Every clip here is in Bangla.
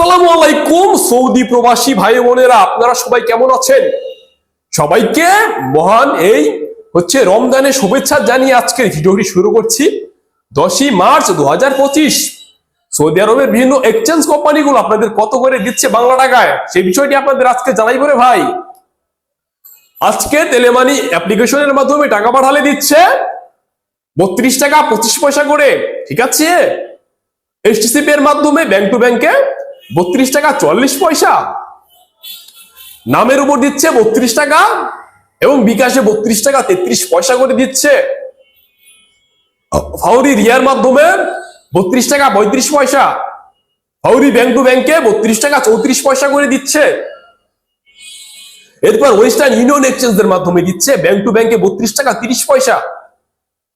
আসসালামু আলাইকুম, সৌদি প্রবাসী ভাই বোনেরা, আপনারা সবাই কেমন আছেন? সবাইকে মহান এই হচ্ছে রমজানের শুভেচ্ছা জানিয়ে আজকের ভিডিওটি শুরু করছি। দশই মার্চ দু হাজার পঁচিশ, সৌদি আরবের বিভিন্ন এক্সচেঞ্জ কোম্পানিগুলো আপনাদের কত করে দিচ্ছে বাংলা টাকায়? সেই বিষয়টি আপনাদের আজকে জানাই করে ভাই। আজকে তেলেমানি অ্যাপ্লিকেশনের মাধ্যমে টাকা পাঠালে দিচ্ছে বত্রিশ টাকা পঁচিশ পয়সা করে, ঠিক আছে? এইচটিসিপি এর মাধ্যমে ব্যাংক টু ব্যাংকে বত্রিশ টাকা চল্লিশ পয়সা। নামের উপর দিচ্ছে বত্রিশ টাকা এবং বিকাশে বত্রিশ টাকা তেত্রিশ পয়সা করে দিচ্ছে। ফাউরি রিয়ার মাধ্যমে বত্রিশ টাকা পঁয়ত্রিশ পয়সা। ফাউরি ব্যাংক টু ব্যাংকে বত্রিশ টাকা চৌত্রিশ পয়সা করে দিচ্ছে। এরপর ওয়েস্টার্ন ইউনিয়ন এক্সচেঞ্জের মাধ্যমে দিচ্ছে ব্যাংক টু ব্যাংকে বত্রিশ টাকা তিরিশ পয়সা।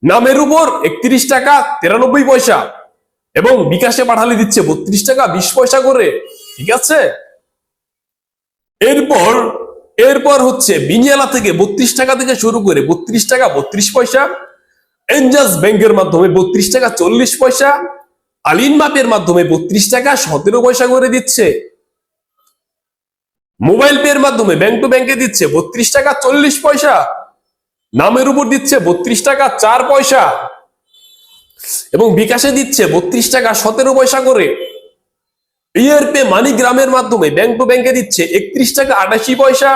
নামের উপর একত্রিশ টাকা তিরানব্বই পয়সা। এবং বিকাশে পাঠালে দিচ্ছে বত্রিশ টাকা, বিশ পয়সা করে, ঠিক আছে? এরপর এরপর হচ্ছে বিনিয়ালা থেকে বত্রিশ টাকা থেকে শুরু করে বত্রিশ টাকা, বত্রিশ পয়সা, এনজাস ব্যাংকের মাধ্যমে বত্রিশ টাকা, চল্লিশ পয়সা, আলিন মাপের মাধ্যমে বত্রিশ টাকা, সতেরো পয়সা করে দিচ্ছে। মোবাইল পে এর মাধ্যমে ব্যাংক টু ব্যাংকে দিচ্ছে বত্রিশ টাকা, চল্লিশ পয়সা। নামের উপর দিচ্ছে বত্রিশ টাকা, চার পয়সা। এবং বিকাশে দিচ্ছে বত্রিশ টাকা সতেরো পয়সা করে। ইয়ার পে মানিগ্রামের মাধ্যমে ব্যাংক টু ব্যাংকে দিচ্ছে একত্রিশ টাকা আটাশি পয়সা,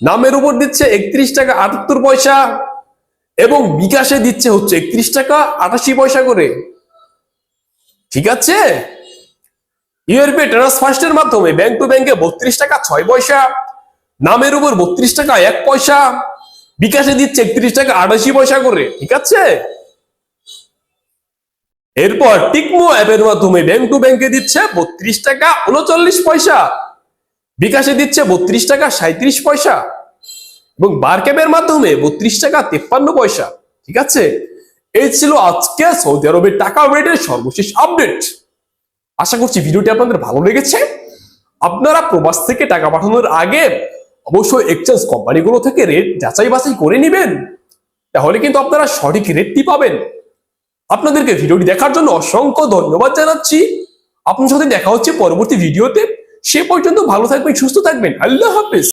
নামের উপর দিচ্ছে একত্রিশ টাকা আটাত্তর পয়সা এবং বিকাশে দিচ্ছে হচ্ছে একত্রিশ টাকা আটাশি পয়সা করে। ঠিক আছে? ইউরপে ট্রান্সফার্স্টের মাধ্যমে ব্যাংক টু ব্যাংকে বত্রিশ টাকা ছয় পয়সা, নামের উপর বত্রিশ টাকা এক পয়সা, বিকাশে দিচ্ছে একত্রিশ টাকা আটাশি পয়সা করে। ঠিক আছে? এরপর টিকমো অ্যাপের মাধ্যমে ব্যাংক টু ব্যাংকে দিচ্ছে বত্রিশ টাকা উনচল্লিশ পয়সা। বিকাশে দিচ্ছে বত্রিশ টাকা সাঁত্রিশ পয়সা। এবং বারক্যাপের মাধ্যমে বত্রিশ টাকা তেপ্পান্ন পয়সা। ঠিক আছে? এই ছিল আজকে সৌদি আরবের টাকা রেটের সর্বশেষ আপডেট আশা করছি ভিডিওটি আপনাদের ভালো লেগেছে। আপনারা প্রবাস থেকে টাকা পাঠানোর আগে অবশ্যই এক্সচেঞ্জ কোম্পানিগুলো থেকে রেট যাচাই বাছাই করে নেবেন। তাহলে কিন্তু আপনারা সঠিক রেটটি পাবেন। আপনাদেরকে ভিডিওটি দেখার জন্য অসংখ্য ধন্যবাদ জানাচ্ছি। আপনার সাথে দেখা হচ্ছে পরবর্তী ভিডিওতে। সে পর্যন্ত ভালো থাকবেন, সুস্থ থাকবেন। আল্লাহ হাফেজ।